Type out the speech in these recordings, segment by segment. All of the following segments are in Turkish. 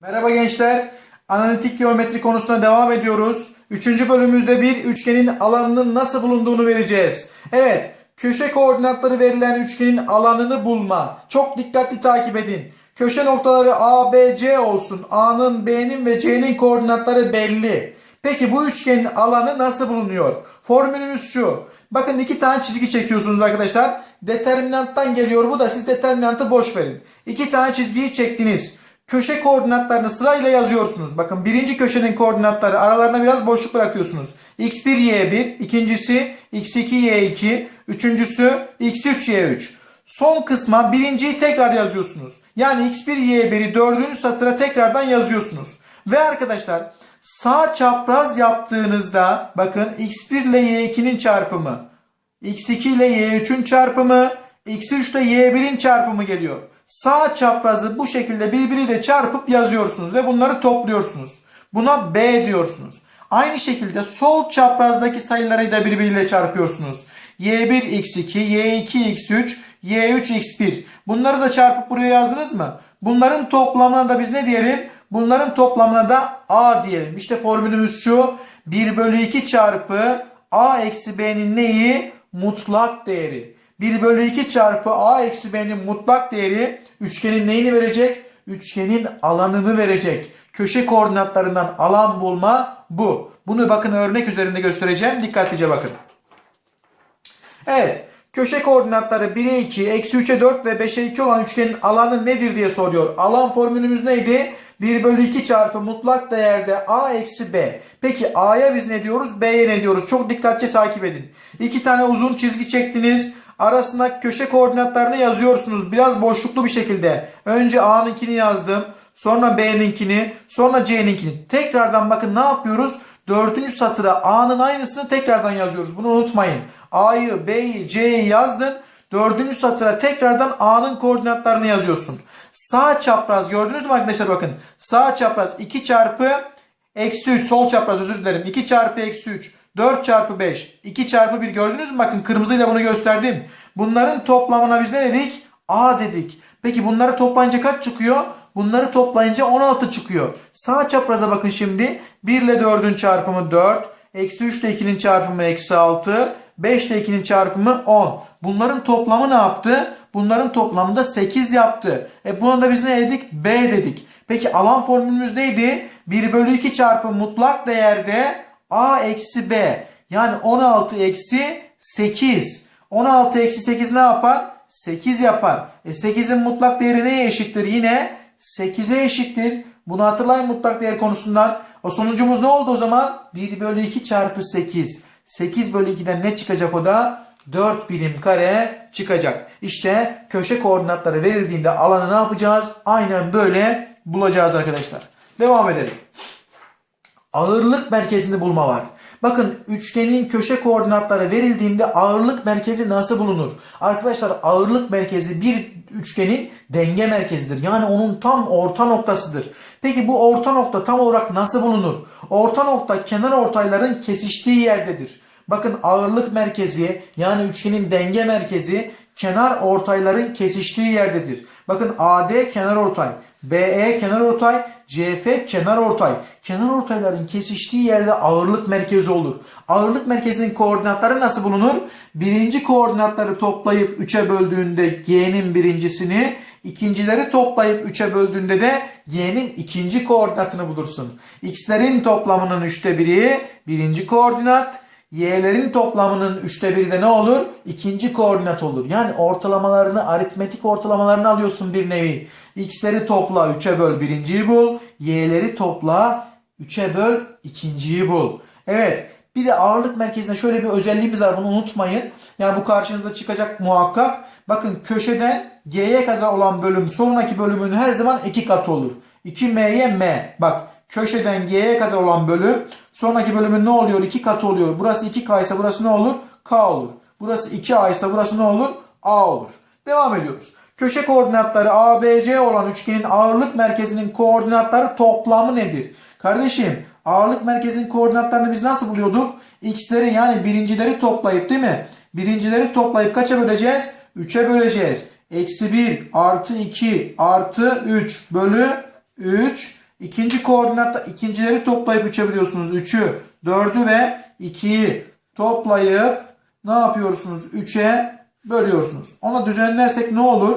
Merhaba gençler. Analitik geometri konusuna devam ediyoruz. Üçüncü bölümümüzde bir üçgenin alanının nasıl bulunduğunu vereceğiz. Evet, köşe koordinatları verilen üçgenin alanını bulma. Çok dikkatli takip edin. Köşe noktaları A, B, C olsun. A'nın, B'nin ve C'nin koordinatları belli. Peki bu üçgenin alanı nasıl bulunuyor? Formülümüz şu. Bakın iki tane çizgi çekiyorsunuz arkadaşlar. Determinanttan geliyor bu da siz determinantı boş verin. İki tane çizgiyi çektiniz. Köşe koordinatlarını sırayla yazıyorsunuz. Bakın birinci köşenin koordinatları aralarına biraz boşluk bırakıyorsunuz. x1 y1, ikincisi x2 y2, üçüncüsü x3 y3. Son kısma birinciyi tekrar yazıyorsunuz. Yani x1 y1'i dördüncü satıra tekrardan yazıyorsunuz. Ve arkadaşlar sağ çapraz yaptığınızda bakın x1 ile y2'nin çarpımı, x2 ile y3'ün çarpımı, x3 ile y1'in çarpımı geliyor. Sağ çaprazı bu şekilde birbiriyle çarpıp yazıyorsunuz ve bunları topluyorsunuz. Buna B diyorsunuz. Aynı şekilde sol çaprazdaki sayıları da birbiriyle çarpıyorsunuz. y1 x2, y2 x3, y3 x1. Bunları da çarpıp buraya yazdınız mı? Bunların toplamına da biz ne diyelim? Bunların toplamına da A diyelim. İşte formülümüz şu. 1 bölü 2 çarpı A eksi B'nin neyi? Mutlak değeri. 1 bölü 2 çarpı A eksi B'nin mutlak değeri üçgenin neyini verecek? Üçgenin alanını verecek. Köşe koordinatlarından alan bulma bu. Bunu bakın örnek üzerinde göstereceğim. Dikkatlice bakın. Evet. Köşe koordinatları 1'e 2, eksi 3'e 4 ve 5'e 2 olan üçgenin alanı nedir diye soruyor. Alan formülümüz neydi? 1 bölü 2 çarpı mutlak değerde a eksi b. Peki a'ya biz ne diyoruz? b'ye ne diyoruz? Çok dikkatli takip edin. İki tane uzun çizgi çektiniz. Arasındaki köşe koordinatlarını yazıyorsunuz. Biraz boşluklu bir şekilde. Önce a'nınkini yazdım. Sonra b'ninkini. Sonra c'ninkini. Tekrardan bakın ne yapıyoruz? Dördüncü satıra a'nın aynısını tekrardan yazıyoruz. Bunu unutmayın. a'yı, b'yi, c'yi yazdın. Dördüncü satıra tekrardan a'nın koordinatlarını yazıyorsun. Sağ çapraz gördünüz mü arkadaşlar bakın. Sağ çapraz 2 çarpı eksi 3 sol çapraz özür dilerim. 2 çarpı eksi 3 4 çarpı 5 2 çarpı 1 gördünüz mü bakın kırmızıyla bunu gösterdim. Bunların toplamına biz ne dedik? A dedik. Peki bunları toplayınca kaç çıkıyor? Bunları toplayınca 16 çıkıyor. Sağ çapraza bakın şimdi. 1 ile 4'ün çarpımı 4. Eksi 3 ile 2'nin çarpımı eksi 6. 5 ile 2'nin çarpımı 10. Bunların toplamı ne yaptı? Bunların toplamı da 8 yaptı. E buna da biz ne dedik? B dedik. Peki alan formülümüz neydi? 1 bölü 2 çarpı mutlak değerde A eksi B. Yani 16 eksi 8. 16 eksi 8 ne yapar? 8 yapar. E 8'in mutlak değeri neye eşittir? Yine 8'e eşittir. Bunu hatırlayın mutlak değer konusundan. O sonucumuz ne oldu o zaman? 1 bölü 2 çarpı 8. 8 bölü 2'den ne çıkacak o da? 4 birim kare çıkacak. İşte köşe koordinatları verildiğinde alanı ne yapacağız? Aynen böyle bulacağız arkadaşlar. Devam edelim. Ağırlık merkezini bulma var. Bakın üçgenin köşe koordinatları verildiğinde ağırlık merkezi nasıl bulunur? Arkadaşlar ağırlık merkezi bir üçgenin denge merkezidir. Yani onun tam orta noktasıdır. Peki bu orta nokta tam olarak nasıl bulunur? Orta nokta kenar ortayların kesiştiği yerdedir. Bakın ağırlık merkezi yani üçgenin denge merkezi kenar ortayların kesiştiği yerdedir. Bakın AD kenar ortay, BE kenar ortay, CF kenar ortay. Kenar ortayların kesiştiği yerde ağırlık merkezi olur. Ağırlık merkezinin koordinatları nasıl bulunur? Birinci koordinatları toplayıp 3'e böldüğünde G'nin birincisini, ikincileri toplayıp 3'e böldüğünde de G'nin ikinci koordinatını bulursun. X'lerin toplamının 3'te biri birinci koordinat, y'lerin toplamının üçte biri de ne olur? İkinci koordinat olur. Yani ortalamalarını, aritmetik ortalamalarını alıyorsun bir nevi. X'leri topla 3'e böl birinciyi bul. Y'leri topla 3'e böl ikinciyi bul. Evet. Bir de ağırlık merkezinde şöyle bir özelliğimiz var. Bunu unutmayın. Yani bu karşınıza çıkacak muhakkak. Bakın köşeden G'ye kadar olan bölüm sonraki bölümün her zaman iki katı olur. 2M'ye M. Bak köşeden G'ye kadar olan bölüm sonraki bölümün ne oluyor? 2 katı oluyor. Burası 2K ise burası ne olur? K olur. Burası 2A ise burası ne olur? A olur. Devam ediyoruz. Köşe koordinatları ABC olan üçgenin ağırlık merkezinin koordinatları toplamı nedir? Kardeşim ağırlık merkezinin koordinatlarını biz nasıl buluyorduk? X'leri yani birincileri toplayıp değil mi? Birincileri toplayıp kaça böleceğiz? 3'e böleceğiz. Eksi 1 artı 2 artı 3 bölü 3 İkinci koordinatta ikincileri toplayıp 3'e biliyorsunuz. 3'ü, 4'ü ve 2'yi toplayıp ne yapıyorsunuz? 3'e bölüyorsunuz. Ona düzenlersek ne olur?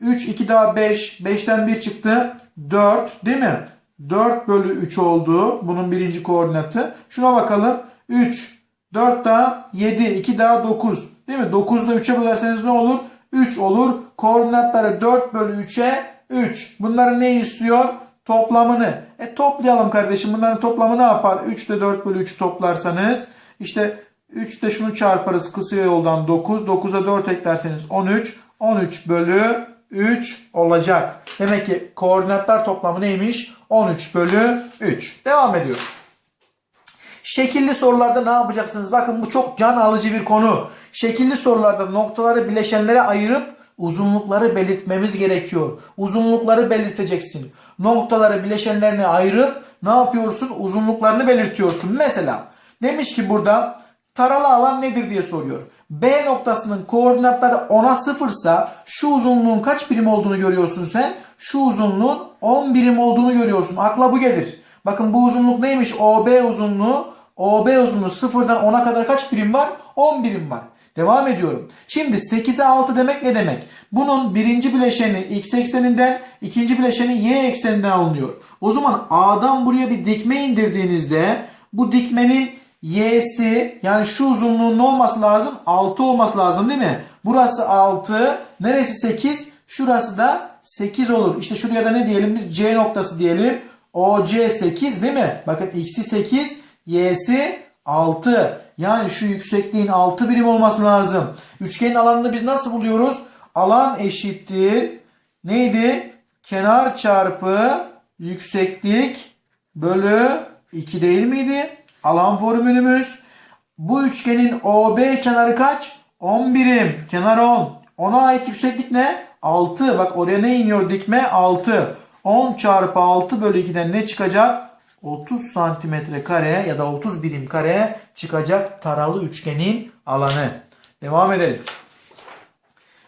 3, 2 daha 5. 5'ten 1 çıktı. 4 değil mi? 4 bölü 3 oldu. Bunun birinci koordinatı. Şuna bakalım. 3, 4 daha 7, 2 daha 9. Değil mi? 9'da 3'e bölerseniz ne olur? 3 olur. Koordinatları 4 bölü 3'e 3. Bunların neyini istiyor? Toplamını. E toplayalım kardeşim. Bunların toplamı ne yapar? 3 ile 4 bölü 3'ü toplarsanız işte 3 de şunu çarparız kısa yoldan 9. 9'a 4 eklerseniz 13. 13 bölü 3 olacak. Demek ki koordinatlar toplamı neymiş? 13 bölü 3. Devam ediyoruz. Şekilli sorularda ne yapacaksınız? Bakın bu çok can alıcı bir konu. Şekilli sorularda noktaları bileşenlere ayırıp uzunlukları belirtmemiz gerekiyor. Uzunlukları belirteceksin. Noktaları bileşenlerine ayırıp ne yapıyorsun? Uzunluklarını belirtiyorsun. Mesela demiş ki burada taralı alan nedir diye soruyor. B noktasının koordinatları 10'a 0 ise şu uzunluğun kaç birim olduğunu görüyorsun sen? Şu uzunluğun 10 birim olduğunu görüyorsun. Akla bu gelir. Bakın bu uzunluk neymiş? OB uzunluğu. OB uzunluğu 0'dan 10'a kadar kaç birim var? 10 birim var. Devam ediyorum. Şimdi 8'e 6 demek ne demek? Bunun birinci bileşeni x ekseninden, ikinci bileşeni y ekseninden alınıyor. O zaman A'dan buraya bir dikme indirdiğinizde bu dikmenin y'si yani şu uzunluğun ne olması lazım? 6 olması lazım değil mi? Burası 6. Neresi 8? Şurası da 8 olur. İşte şuraya da ne diyelim biz? C noktası diyelim. OC 8 değil mi? Bakın x'i 8, y'si 6. Yani şu yüksekliğin 6 birim olması lazım. Üçgenin alanını biz nasıl buluyoruz? Alan eşittir. Neydi? Kenar çarpı yükseklik bölü 2 değil miydi? Alan formülümüz. Bu üçgenin OB kenarı kaç? 10 birim. Kenar 10. Ona ait yükseklik ne? 6. Bak oraya ne iniyor dikme? 6. 10 çarpı 6 bölü 2'den ne çıkacak? 30 santimetre kare ya da 30 birim kare çıkacak taralı üçgenin alanı. Devam edelim.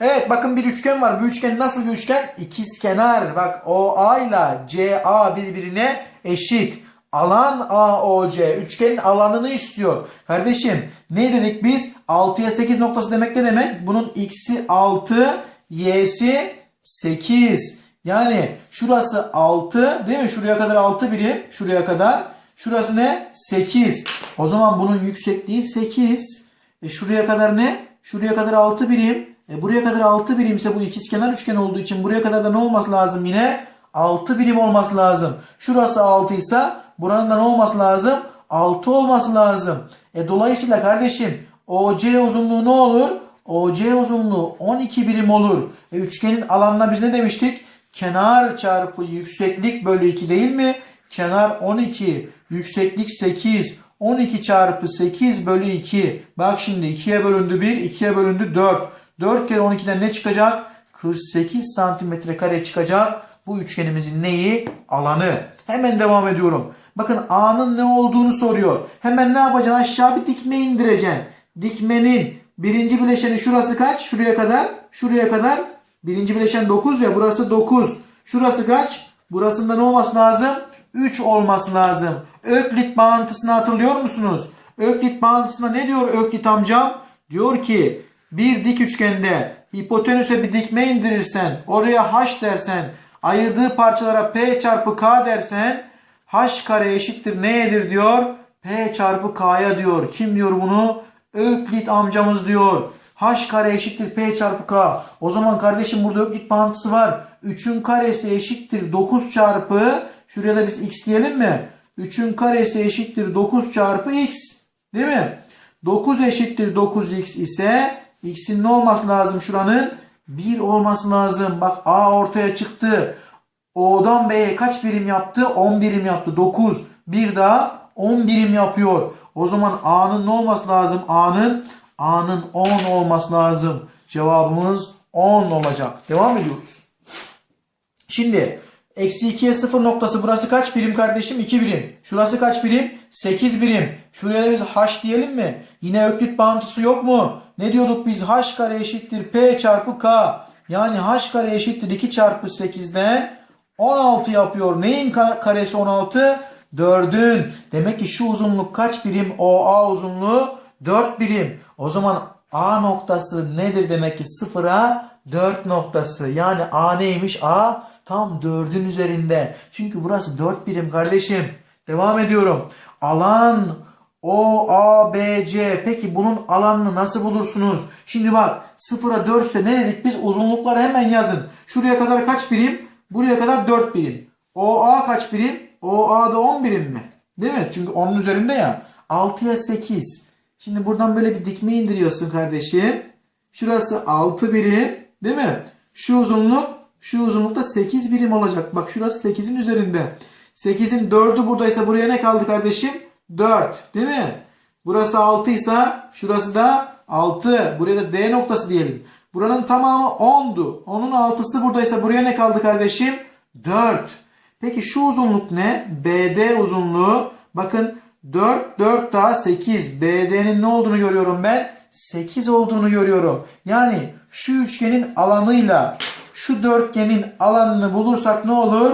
Evet bakın bir üçgen var. Bu üçgen nasıl bir üçgen? İkizkenar. Bak OA ile CA birbirine eşit. Alan AOC üçgenin alanını istiyor. Kardeşim ne dedik biz? 6'ya 8 noktası demek ne demek? Bunun x'i 6, y'si 8. Yani şurası 6 değil mi? Şuraya kadar 6 birim. Şuraya kadar. Şurası ne? 8. O zaman bunun yüksekliği 8. E şuraya kadar ne? Şuraya kadar 6 birim. E buraya kadar 6 birimse bu ikizkenar üçgen olduğu için buraya kadar da ne olması lazım yine? 6 birim olması lazım. Şurası 6 ise buranın da ne olması lazım? 6 olması lazım. E dolayısıyla kardeşim OC uzunluğu ne olur? OC uzunluğu 12 birim olur. E üçgenin alanına biz ne demiştik? Kenar çarpı yükseklik bölü 2 değil mi? Kenar 12, yükseklik 8. 12 çarpı 8 bölü 2. Bak şimdi 2'ye bölündü 1, 2'ye bölündü 4. 4 kere 12'den ne çıkacak? 48 santimetre kare çıkacak. Bu üçgenimizin neyi? Alanı. Hemen devam ediyorum. Bakın A'nın ne olduğunu soruyor. Hemen ne yapacaksın? Aşağı bir dikme indireceksin. Dikmenin birinci bileşeni şurası kaç? Şuraya kadar. Şuraya kadar. Birinci bileşen 9 ya. Burası 9. Şurası kaç? Burasında ne olması lazım? 3 olması lazım. Öklit bağıntısını hatırlıyor musunuz? Öklit bağıntısında ne diyor Öklit amcam? Diyor ki bir dik üçgende hipotenüse bir dikme indirirsen oraya h dersen ayırdığı parçalara p çarpı k dersen h kare eşittir neyedir diyor? p çarpı k'ya diyor. Kim diyor bunu? Öklit amcamız diyor. H kare eşittir p çarpı k. O zaman kardeşim burada Öklit bağıntısı var. 3'ün karesi eşittir 9 çarpı şuraya da biz x diyelim mi? 3'ün karesi eşittir 9 çarpı x. Değil mi? 9 eşittir 9x ise x'in ne olması lazım şuranın? 1 olması lazım. Bak A ortaya çıktı. O'dan B'ye kaç birim yaptı? 10 birim yaptı. 9. Bir daha 10 birim yapıyor. O zaman A'nın ne olması lazım? A'nın A'nın 10 olması lazım. Cevabımız 10 olacak. Devam ediyoruz. Şimdi eksi 2'ye 0 noktası burası kaç birim kardeşim? 2 birim. Şurası kaç birim? 8 birim. Şuraya da biz h diyelim mi? Yine öklit bağıntısı yok mu? Ne diyorduk biz? h kare eşittir p çarpı k. Yani h kare eşittir 2 çarpı 8'den 16 yapıyor. Neyin ka- karesi 16? 4'ün. Demek ki şu uzunluk kaç birim? OA uzunluğu 4 birim. O zaman A noktası nedir demek ki 0'a 4 noktası. Yani A neymiş? A tam 4'ün üzerinde. Çünkü burası 4 birim kardeşim. Devam ediyorum. Alan O, A, B, C. Peki bunun alanını nasıl bulursunuz? Şimdi bak 0'a 4 ise ne dedik biz? Uzunlukları hemen yazın. Şuraya kadar kaç birim? Buraya kadar 4 birim. O, A kaç birim? O, A da 10 birim mi? Değil mi? Çünkü onun üzerinde ya. 6'ya 8. Şimdi buradan böyle bir dikme indiriyorsun kardeşim. Şurası 6 birim. Değil mi? Şu uzunluk şu uzunlukta 8 birim olacak. Bak şurası 8'in üzerinde. 8'in 4'ü buradaysa buraya ne kaldı kardeşim? 4. Değil mi? Burası 6 ise şurası da 6. Buraya da D noktası diyelim. Buranın tamamı 10'du. Onun 6'sı buradaysa buraya ne kaldı kardeşim? 4. Peki şu uzunluk ne? BD uzunluğu. Bakın 4, 4 daha 8. BD'nin ne olduğunu görüyorum ben? 8 olduğunu görüyorum. Yani şu üçgenin alanıyla şu dörtgenin alanını bulursak ne olur?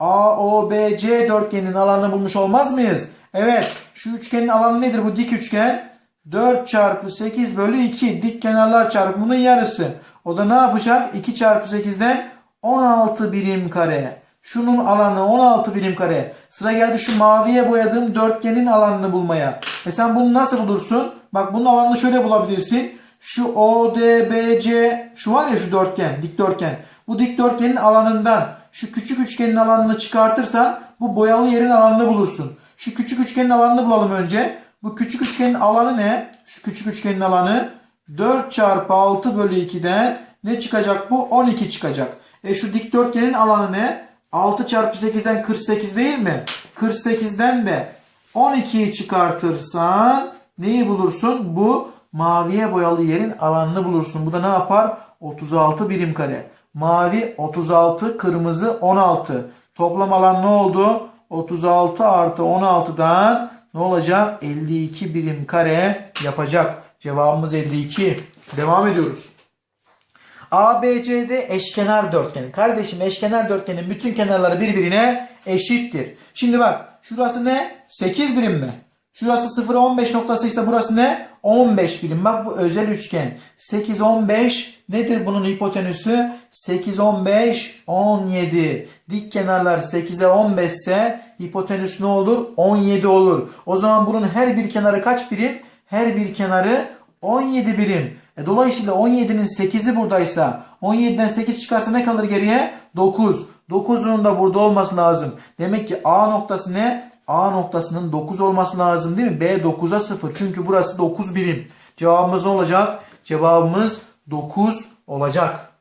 AOBC dörtgenin alanını bulmuş olmaz mıyız? Evet. Şu üçgenin alanı nedir? Bu dik üçgen. 4 çarpı 8 bölü 2. Dik kenarlar çarpımının yarısı. O da ne yapacak? 2 çarpı 8'den 16 birim kare. Şunun alanı 16 birim kare. Sıra geldi şu maviye boyadığım dörtgenin alanını bulmaya. E sen bunu nasıl bulursun? Bak bunun alanını şöyle bulabilirsin. Şu ODBC şu var ya şu dörtgen, dikdörtgen. Bu dikdörtgenin alanından şu küçük üçgenin alanını çıkartırsan bu boyalı yerin alanını bulursun. Şu küçük üçgenin alanını bulalım önce. Bu küçük üçgenin alanı ne? Şu küçük üçgenin alanı 4 çarpı 6 bölü 2'den ne çıkacak bu? 12 çıkacak. E şu dikdörtgenin alanı ne? 6 çarpı 8'den 48 değil mi? 48'den de 12'yi çıkartırsan neyi bulursun? Bu maviye boyalı yerin alanını bulursun. Bu da ne yapar? 36 birim kare. Mavi 36, kırmızı 16. Toplam alan ne oldu? 36 artı 16'dan ne olacak? 52 birim kare yapacak. Cevabımız 52. Devam ediyoruz. ABCD eşkenar dörtgen. Kardeşim eşkenar dörtgenin bütün kenarları birbirine eşittir. Şimdi bak şurası ne? 8 birim mi? Şurası 0'a 15 noktasıysa burası ne? 15 birim. Bak bu özel üçgen. 8 15 nedir bunun hipotenüsü? 8 15 17. Dik kenarlar 8'e 15 ise hipotenüs ne olur? 17 olur. O zaman bunun her bir kenarı kaç birim? Her bir kenarı 17 birim. E dolayısıyla 17'nin 8'i buradaysa 17'den 8 çıkarsa ne kalır geriye? 9. 9'unun da burada olması lazım. Demek ki A noktası ne? A noktasının 9 olması lazım değil mi? B 9'a 0. Çünkü burası 9 birim. Cevabımız ne olacak? Cevabımız 9 olacak.